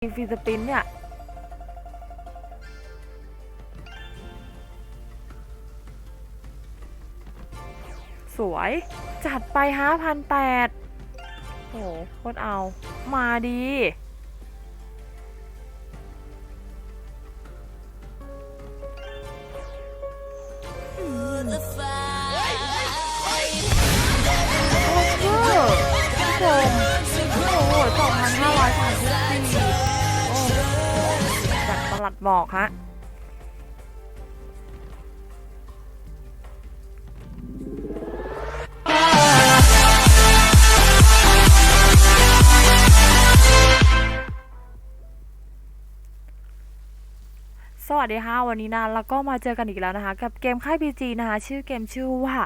ฟรีสปินเนี่ยสวย จัดไปห้าพันแปดโอ้โหโคตรเอา มาดี บอกฮะสวัสดีค่ะวันนี้นะแล้วก็มาเจอกันอีกแล้วนะคะ กับเกมค่าย PG นะคะ ชื่อเกมชื่อว่า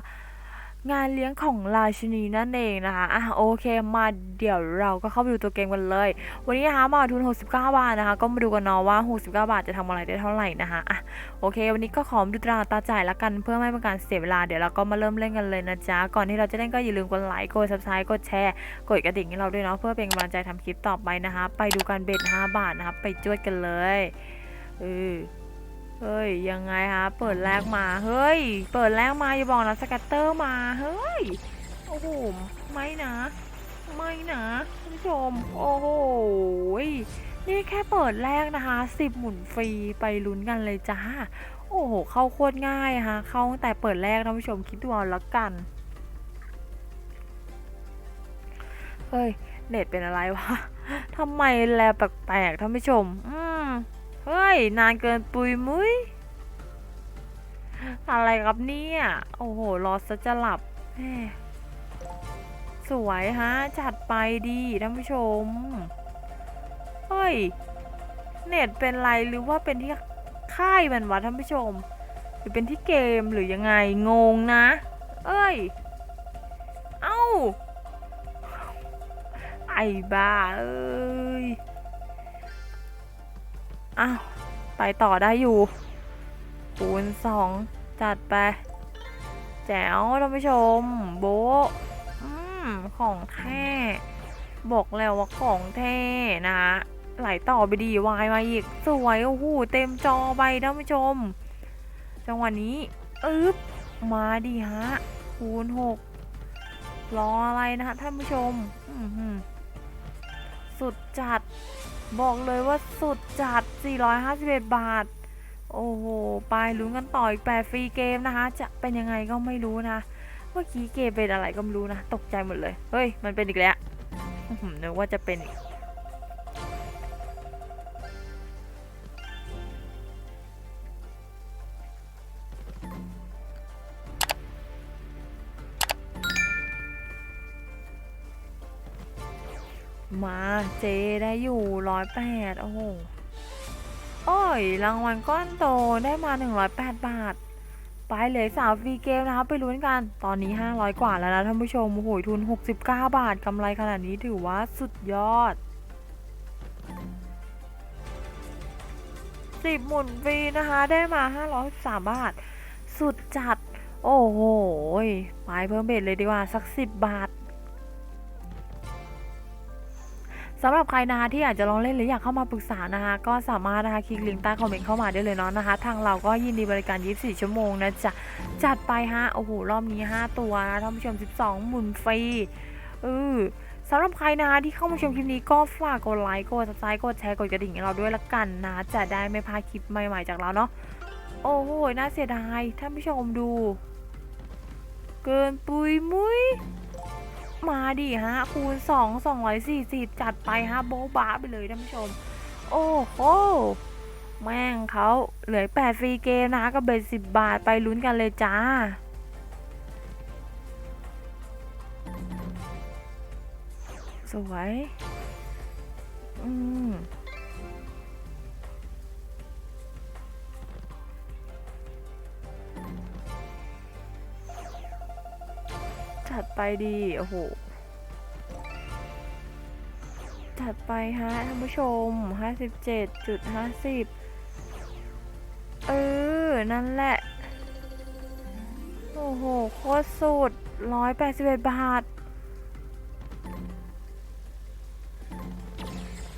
งานเลี้ยงของราชินีนั่นเองนะคะ อะโอเคมาเดี๋ยวเราก็เข้าไปดูตัวเกมกันเลย วันนี้นะคะมาทุน 69 บาทนะคะ ก็มาดูกันเนาะว่า 69 บาทจะทำอะไรได้เท่าไหร่นะคะ อะโอเค วันนี้ก็ขอดูตราตาจ่ายละกันเพื่อไม่เป็นการเสียเวลา เดี๋ยวเราก็มาเริ่มเล่นกันเลยนะจ๊ะ ก่อนที่เราจะเล่นก็อย่าลืมกดไลค์ กด subscribe กดแชร์ กดกระดิ่งให้เราด้วยเนาะเพื่อเป็นกำลังใจทำคลิปต่อไปนะคะ ไปดูกันเบ็ด5บาทนะคะ ไปจวดกันเลยเออ เฮ้ย ยังไงคะเปิดแรกมา เฮ้ย เปิดแรกมาอย่าบอกนะสกัตเตอร์มา เฮ้ย โอ้โห ไม่นะ ไม่นะท่านผู้ชม โอ้โหยนี่แค่เปิดแรกนะคะสิบหมุนฟรีไปลุ้นกันเลยจ้า โอ้โห เข้าโคตรง่ายฮะ เข้าตั้งแต่เปิดแรกท่านผู้ชมคิดดูเอาละกัน เฮ้ย เน็ตเป็นอะไรวะทำไมแลแปลกๆท่านผู้ชม อืม เฮ้ย นานเกินปุยมุ้ย อะไรครับเนี่ย โอ้โห รอซะจะหลับแม่สวยฮะ จัดไปดีท่านผู้ชม เฮ้ย เน็ตเป็นไรหรือว่าเป็นที่ค่ายมันวะท่านผู้ชม หรือเป็นที่เกมหรือยังไง งงนะ เอ้ย เอ้า ไอ้บ้าเอ้ย อ้าวไปต่อได้อยู่ปูนสองจัดไปแจ๋วท่านผู้ชม โบอืมของแท้บอกแล้วว่าของแท้นะไหลต่อไปดีวายมาอีก สวย โอ้โห เต็มจอไปท่านผู้ชม จังหวะนี้อึ๊บ มาดีฮะ คูณหกรออะไรนะฮะท่านผู้ชม สุดจัด บอกเลยว่าสุดจัด 451 บาท โอ้โห ไปลุ้นกันต่ออีก8ฟรีเกมนะคะ จะเป็นยังไงก็ไม่รู้นะ เมื่อกี้เกมเป็นอะไรก็ไม่รู้นะ ตกใจหมดเลย เฮ้ย มันเป็นอีกแล้วนึกว่าจะเป็นอีก มาเจได้อยู่ร้อยแปดโอ้โหโอ้ย รางวัลก้อนโตได้มา 108 บาท ไปเลยสามฟรีเกมนะคะไปลุ้นกัน ตอนนี้ 500 กว่าแล้วนะท่านผู้ชมโอ้โหทุน 69 บาทกำไรขนาดนี้ถือว่าสุดยอด 10 หมุนฟรีนะคะ ได้มา513บาท สุดจัด โอ้โห ไปเพิ่มเบ็ดเลยดีกว่า สัก 10 บาท สำหรับใครนะคะที่อยากจะลองเล่นหรืออยากเข้ามาปรึกษานะคะก็สามารถนะคะคลิกลิงก์ใต้คอมเมนต์เข้ามาได้เลยเนาะนะคะ ทางเราก็ยินดีบริการ 24 ชั่วโมงนะจ๊ะจัดไปฮะโอ้โหรอบนี้ 5 ตัวนะท่านผู้ชม 12 หมุนฟรีเออสำหรับใครนะคะที่เข้ามาชมคลิปนี้ก็ฝากกดไลค์กดซับสไครต์กดแชร์กดกระดิ่งให้เราด้วยละกันนะจะได้ไม่พลาดคลิปใหม่ๆจากเราเนาะโอ้โหน่าเสียดายท่านผู้ชมดู เกินปุยมุ้ย มาดิฮะ คูณ 2 240 จัดไปฮะ โบ๊ะบ้าไปเลยท่านผู้ชม โอ้โห แม่งเขาเหลือ 8 ฟรีเกมนะคะก็เบ็ด10 บาทไปลุ้นกันเลยจ้าสวย อืม จัดไปดีโอ้โหจัดไปฮะท่านผู้ชม 57.50 เออ นั่นแหละ โอ้โห โคตรสุด 181 บาท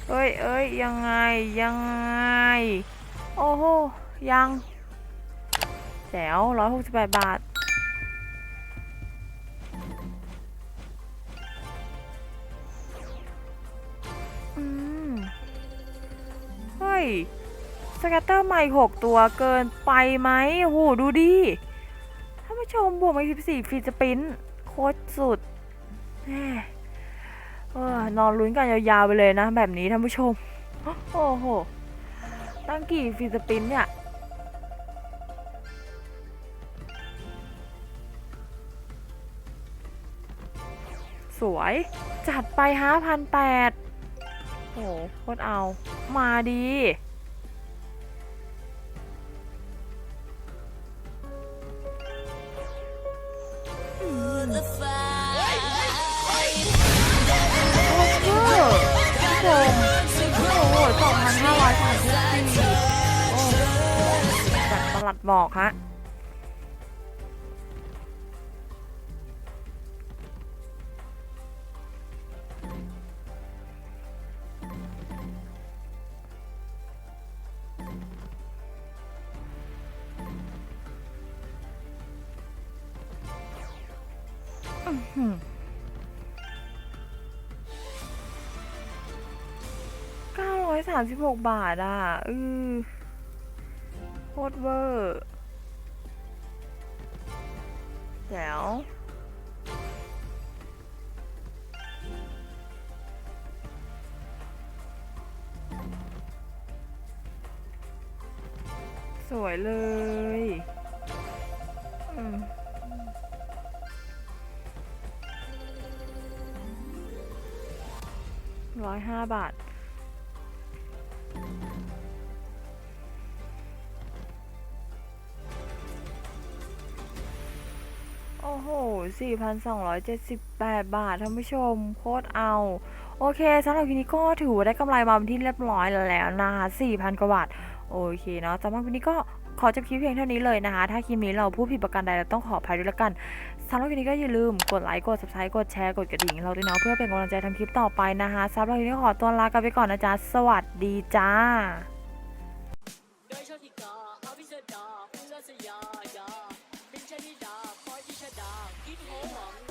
เอ้ยเอ้ยยังไง ยังไง โอ้โห ยังแจ๋วร้อยหกสิบแปดบาท สแกตเตอร์ใหม่หกตัวเกินไปไหมโหดูดิท่านผู้ชมบวกมา14ฟีสปรินโคตรสุดเออนอนลุ้นกันยาวๆไปเลยนะ แบบนี้ท่านผู้ชม โอ้โห ตั้งกี่ฟีสปรินเนี่ยสวย จัดไปห้าพันแปด โอ้โหโคตรเอา มาดี the fight. โอ้โหผู้ชมโอ้โหสองพันห้าร้อยสามสิบสี่โอ้จัดประหลัดบอกฮะ เก้าร้อยสามสิบหกบาทอะอือโคตรเวอร์แจ๋วสวยเลย อืม ร้อยห้าบาท โอ้โห 4,278 บาทท่านผู้ชม โคตรเอา โอเคสำหรับคลิปนี้ก็ถือว่าได้กำไรมาเป็นที่เรียบร้อยแล้วนะคะ4,000 กว่าบาท โอเคเนาะสำหรับคลิปนี้ก็ขอจบคลิปเพียงเท่านี้เลยนะคะ ถ้าคลิปนี้เราพูดผิดประการใดเราต้องขออภัยด้วยละกัน สำหรับคลิปนี้ก็อย่าลืมกดไลค์ กด subscribe กดแชร์ กดกระดิ่งเราด้วยเนาะเพื่อเป็นกำลังใจทำคลิปต่อไปนะคะสำหรับคลิปนี้ขอตัวลากันไปก่อนนะจ๊ะ สวัสดีจ้าโดยโชติกาอภิสดาผู้รัสยายาเป็นชนิดาพอยิชดาคิดโหวัง